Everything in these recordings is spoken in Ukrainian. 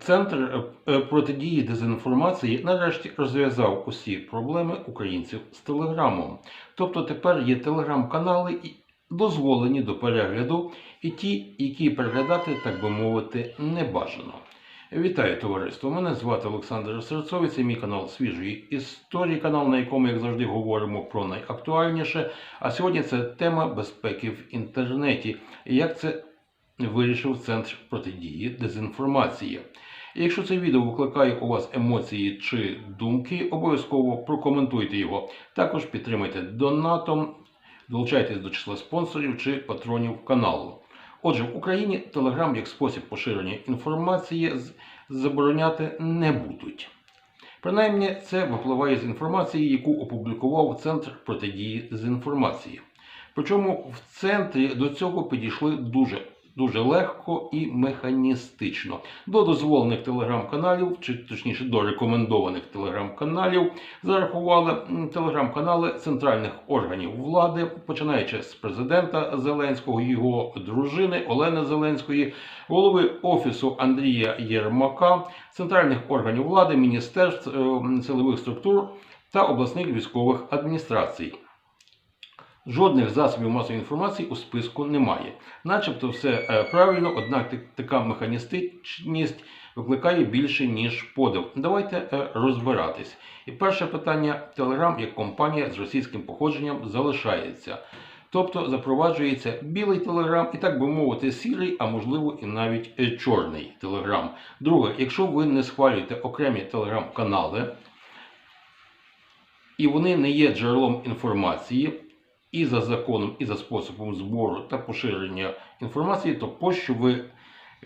Центр е, протидії дезінформації нарешті розв'язав усі проблеми українців з телеграмом. Тобто тепер є телеграм-канали дозволені до перегляду, і ті, які переглядати, так би мовити, не бажано. Вітаю товариство! Мене звати Олександр Серцовий, це мій канал свіжої історії, канал, на якому, як завжди, говоримо про найактуальніше. А сьогодні це тема безпеки в інтернеті. Як це вирішив Центр протидії дезінформації. Якщо це відео викликає у вас емоції чи думки, обов'язково прокоментуйте його. Також підтримайте донатом, долучайтесь до числа спонсорів чи патронів каналу. Отже, в Україні Telegram як спосіб поширення інформації забороняти не будуть. Принаймні, це випливає з інформації, яку опублікував Центр протидії дезінформації. Причому в центрі до цього підійшли дуже, дуже легко і механістично. До дозволених телеграм-каналів, чи точніше до рекомендованих телеграм-каналів, зарахували телеграм-канали центральних органів влади, починаючи з президента Зеленського, його дружини Олени Зеленської, голови офісу Андрія Єрмака, центральних органів влади, міністерств, е, силових структур та обласних військових адміністрацій. Жодних засобів масової інформації у списку немає. Начебто все е, правильно, однак така механістичність викликає більше, ніж подив. Давайте е, розбиратись. І перше питання: Telegram як компанія з російським походженням залишається. Тобто запроваджується білий телеграм і, так би мовити, сірий, а можливо і навіть е, чорний телеграм. Друге, якщо ви не схвалюєте окремі телеграм-канали, і вони не є джерелом інформації, і за законом, і за способом збору та поширення інформації, то пощо ви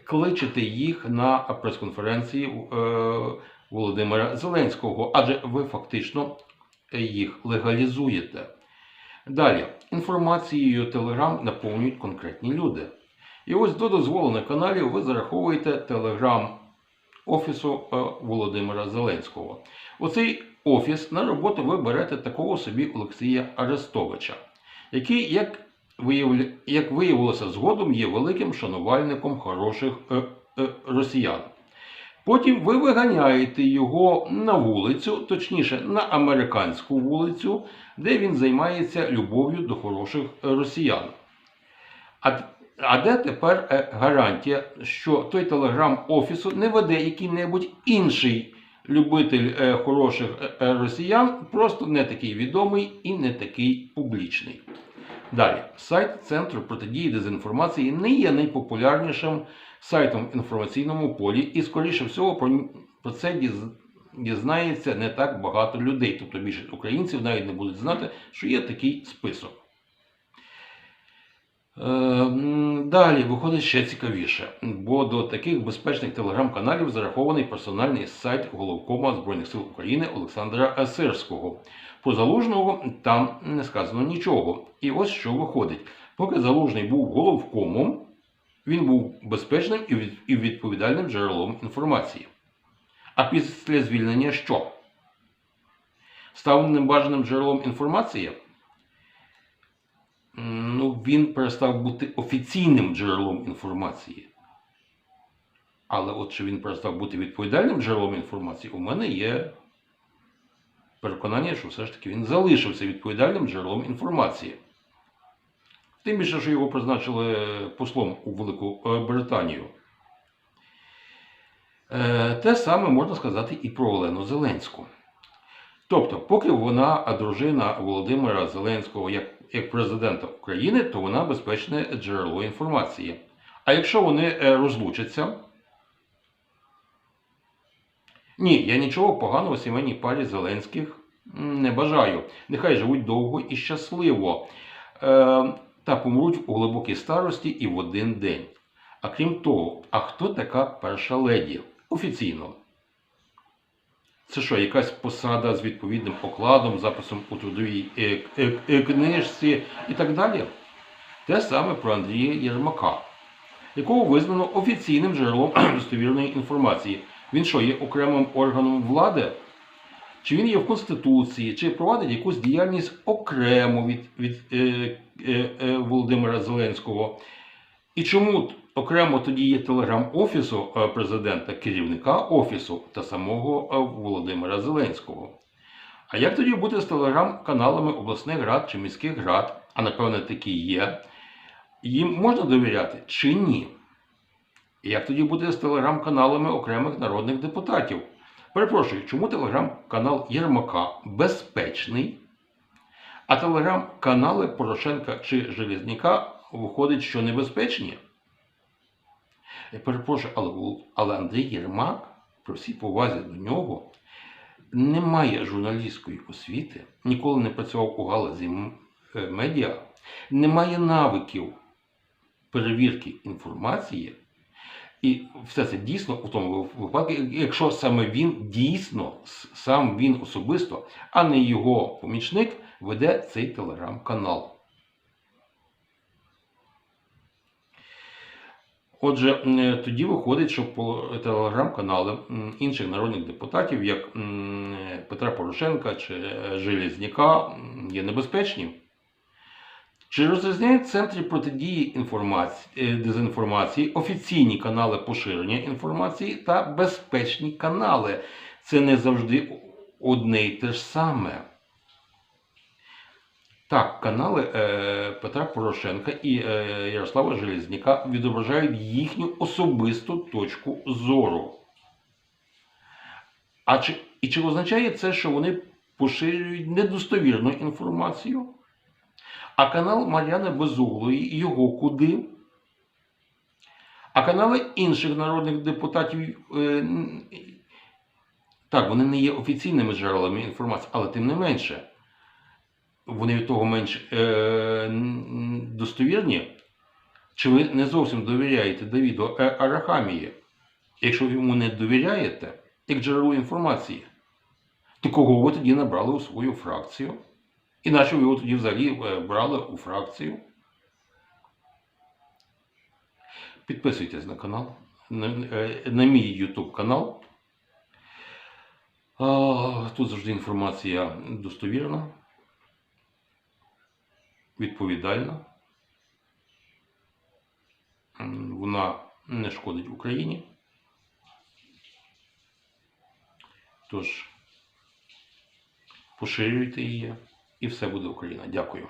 кличете їх на прес-конференції е, Володимира Зеленського, адже ви фактично їх легалізуєте. Далі, інформацією Telegram наповнюють конкретні люди. І ось до дозволених каналів ви зараховуєте Telegram офісу е, Володимира Зеленського. Оцей офіс на роботу ви берете такого собі Олексія Арестовича, який, як, як виявилося згодом, є великим шанувальником хороших е, е, росіян. Потім ви виганяєте його на вулицю, точніше на американську вулицю, де він займається любов'ю до хороших е, росіян. А, а де тепер е, гарантія, що той телеграм офісу не веде який-небудь інший любитель е, хороших е, е, росіян, просто не такий відомий і не такий публічний. Далі, сайт Центру протидії дезінформації не є найпопулярнішим сайтом в інформаційному полі, і, скоріше всього, про, про це діз- дізнається не так багато людей. Тобто більшість українців навіть не будуть знати, що є такий список. Е, Далі виходить ще цікавіше, бо до таких безпечних телеграм-каналів зарахований персональний сайт головкома Збройних сил України Олександра Сирського. Про залужного там не сказано нічого. І ось що виходить: поки залужний був головкомом, він був безпечним і відповідальним джерелом інформації. А після звільнення що? Став небажаним джерелом інформації? Ну, він перестав бути офіційним джерелом інформації. Але от чи він перестав бути відповідальним джерелом інформації, у мене є переконання, що все ж таки він залишився відповідальним джерелом інформації. Тим більше, що його призначили послом у Велику е, Британію. Е, Те саме можна сказати і про Олену Зеленську. Тобто, поки вона дружина Володимира Зеленського як, як президента України, то вона безпечне джерело інформації. А якщо вони е, розлучаться, ні, я нічого поганого сімейній парі Зеленських не бажаю. Нехай живуть довго і щасливо е, та помруть у глибокій старості і в один день. А крім того, а хто така перша леді? Офіційно. Це що, якась посада з відповідним окладом, записом у трудовій е, е, е, книжці і так далі? Те саме про Андрія Єрмака, якого визнано офіційним джерелом достовірної інформації. Він що, є окремим органом влади? Чи він є в Конституції, чи провадить якусь діяльність окремо від, від е, е, е, Володимира Зеленського? І чому окремо тоді є телеграм-офісу е, президента, керівника офісу та самого е, Володимира Зеленського? А як тоді бути з телеграм-каналами обласних рад чи міських рад, а напевне такі є? Їм можна довіряти чи ні? Як тоді бути з телеграм-каналами окремих народних депутатів? Перепрошую, чому телеграм-канал Єрмака безпечний, а телеграм-канали Порошенка чи Железняка виходить, що небезпечні? Я перепрошую, але, але Андрій Єрмак, при всій повазі до нього, не має журналістської освіти, ніколи не працював у галузі е, медіа, не має навиків перевірки інформації. І все це дійсно у тому випадку, якщо саме він дійсно, сам він особисто, а не його помічник, веде цей телеграм-канал. Отже, тоді виходить, що по телеграм-канали інших народних депутатів, як Петра Порошенка чи е, Железняка, є небезпечні. Чи розрізняють центри протидії інформації, е, дезінформації офіційні канали поширення інформації та безпечні канали? Це не завжди одне й те ж саме. Так, канали е, Петра Порошенка і е, Ярослава Железняка відображають їхню особисту точку зору. А чи, і чи означає це, що вони поширюють недостовірну інформацію? А канал Мар'яни Безуглої його куди? А канали інших народних депутатів. е, так, вони не є офіційними джерелами інформації, але тим не менше, вони від того менш е, достовірні. Чи ви не зовсім довіряєте Давіду Е- Арахамії? Якщо ви йому не довіряєте, як джерелу інформації, то кого ви тоді набрали у свою фракцію? І на ви його тоді взагалі е, брали у фракцію? Підписуйтесь на канал, на, е, на мій YouTube канал. Тут завжди інформація достовірна, відповідальна. Вона не шкодить Україні. Тож поширюйте її, і все буде Україна. Дякую.